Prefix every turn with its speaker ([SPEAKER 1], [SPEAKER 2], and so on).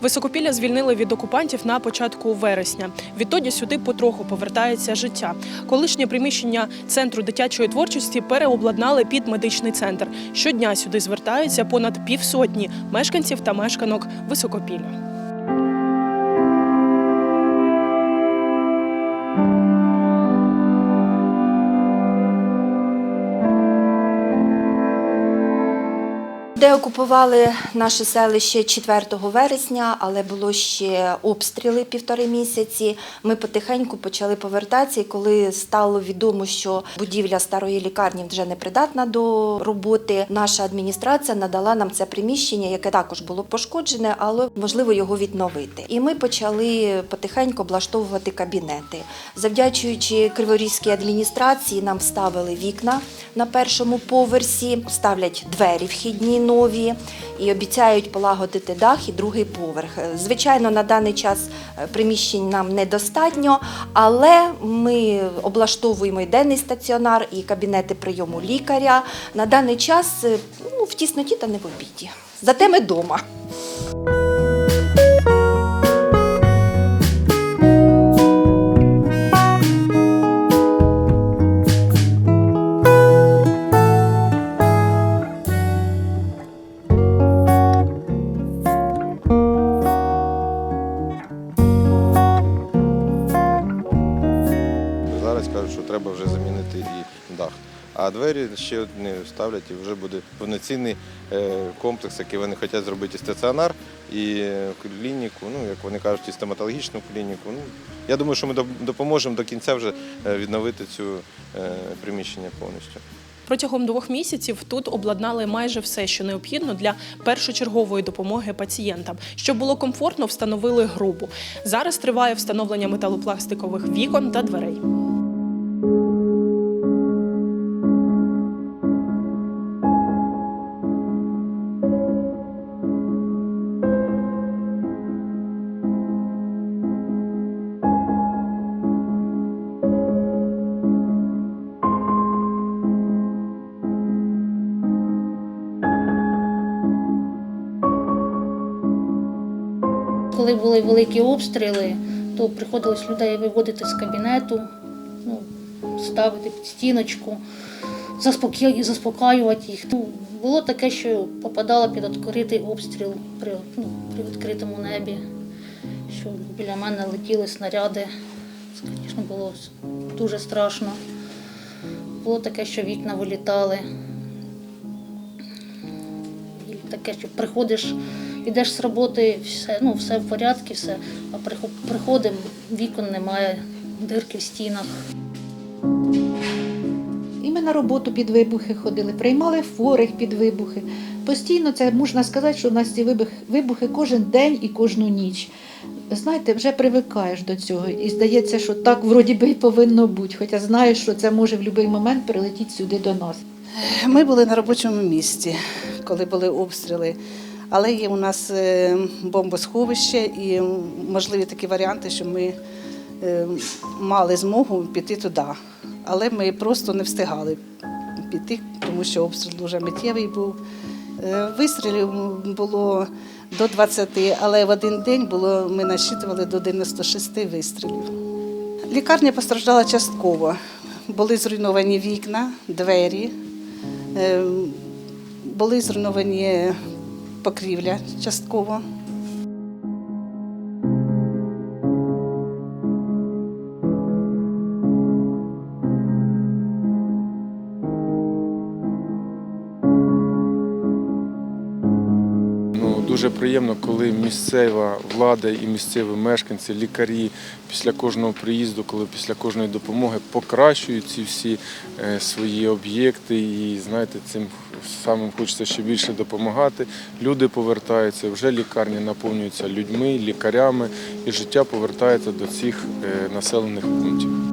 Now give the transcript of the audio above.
[SPEAKER 1] Високопілля звільнили від окупантів на початку вересня. Відтоді сюди потроху повертається життя. Колишнє приміщення центру дитячої творчості переобладнали під медичний центр. Щодня сюди звертаються понад півсотні мешканців та мешканок Високопілля.
[SPEAKER 2] Де окупували наше селище 4 вересня, але було ще обстріли півтори місяці. Ми потихеньку почали повертатися, і коли стало відомо, що будівля старої лікарні вже не придатна до роботи, наша адміністрація надала нам це приміщення, яке також було пошкоджене, але можливо його відновити. І ми почали потихеньку облаштовувати кабінети. Завдячуючи Криворізькій адміністрації, нам вставили вікна на першому поверсі, ставлять двері вхідні нові і обіцяють полагодити дах і другий поверх. Звичайно, на даний час е, приміщень нам недостатньо, але ми облаштовуємо і денний стаціонар, і кабінети прийому лікаря. На даний час е, ну, в тісноті та не в обіді. Зате ми вдома.
[SPEAKER 3] Дах. А двері ще одні ставлять і вже буде повноцінний е, комплекс, який вони хочуть зробити стаціонар, і е, клініку, ну як вони кажуть, і стоматологічну клініку. Ну, я думаю, що ми допоможемо до кінця вже е, відновити цю приміщення повністю.
[SPEAKER 1] Протягом двох місяців тут обладнали майже все, що необхідно для першочергової допомоги пацієнтам. Щоб було комфортно, встановили грубу. Зараз триває встановлення металопластикових вікон та дверей.
[SPEAKER 4] Коли були великі обстріли, то приходилось людей виводити з кабінету, ну, ставити під стіночку, заспокаювати їх. Ну, було таке, що попадала під відкритий обстріл при, ну, при відкритому небі, що біля мене летіли снаряди. Це, звісно, було дуже страшно. Було таке, що вікна вилітали. І таке, що приходиш, йдеш з роботи, все, ну, все в порядку, все, а прихо- приходимо, вікон немає, дирки в стінах.
[SPEAKER 5] І ми на роботу під вибухи ходили, приймали хворих під вибухи. Постійно це можна сказати, що в нас ці вибухи, вибухи кожен день і кожну ніч. Знаєте, вже привикаєш до цього. І здається, що так вроді би і повинно бути, хоча знаєш, що це може в будь-який момент прилетіти сюди до нас.
[SPEAKER 6] Ми були на робочому місці, коли були обстріли. Але є у нас е, бомбосховище і можливі такі варіанти, що ми е, мали змогу піти туди. Але ми просто не встигали піти, тому що обстріл дуже миттєвий був. Е, Вистрілів було до 20, але в один день було, ми насчитували до 96 вистрілів. Лікарня постраждала частково. Були зруйновані вікна, двері, були зруйновані покрівля частково.
[SPEAKER 7] Дуже приємно, коли місцева влада і місцеві мешканці, лікарі після кожного приїзду, коли після кожної допомоги покращують ці всі е, свої об'єкти. І знаєте, цим самим хочеться ще більше допомагати. Люди повертаються, вже лікарні наповнюються людьми, лікарями, і життя повертається до цих е, населених пунктів.